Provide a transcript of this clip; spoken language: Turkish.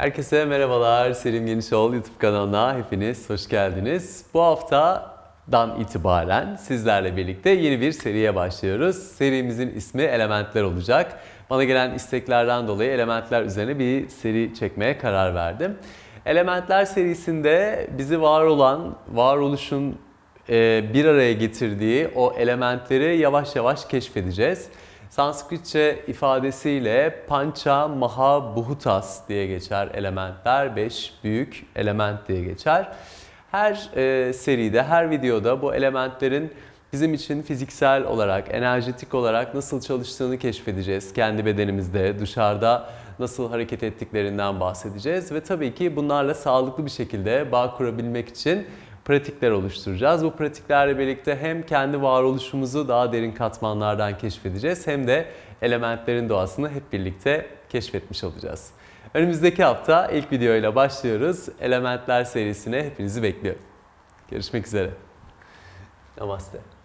Herkese merhabalar. Selim Genişoğlu YouTube kanalına hepiniz hoş geldiniz. Bu haftadan itibaren sizlerle birlikte yeni bir seriye başlıyoruz. Serimizin ismi Elementler olacak. Bana gelen isteklerden dolayı elementler üzerine bir seri çekmeye karar verdim. Elementler serisinde bizi var olan, varoluşun e, bir araya getirdiği o elementleri yavaş yavaş keşfedeceğiz. Sanskritçe ifadesiyle Pancha Maha Bhutas diye geçer elementler. Beş büyük element diye geçer. Her e, seride, her videoda bu elementlerin bizim için fiziksel olarak, enerjetik olarak nasıl çalıştığını keşfedeceğiz. Kendi bedenimizde, dışarıda nasıl hareket ettiklerinden bahsedeceğiz. Ve tabii ki bunlarla sağlıklı bir şekilde bağ kurabilmek için pratikler oluşturacağız. Bu pratiklerle birlikte hem kendi varoluşumuzu daha derin katmanlardan keşfedeceğiz hem de elementlerin doğasını hep birlikte keşfetmiş olacağız. Önümüzdeki hafta ilk videoyla başlıyoruz. Elementler serisine hepinizi bekliyorum. Görüşmek üzere. Namaste.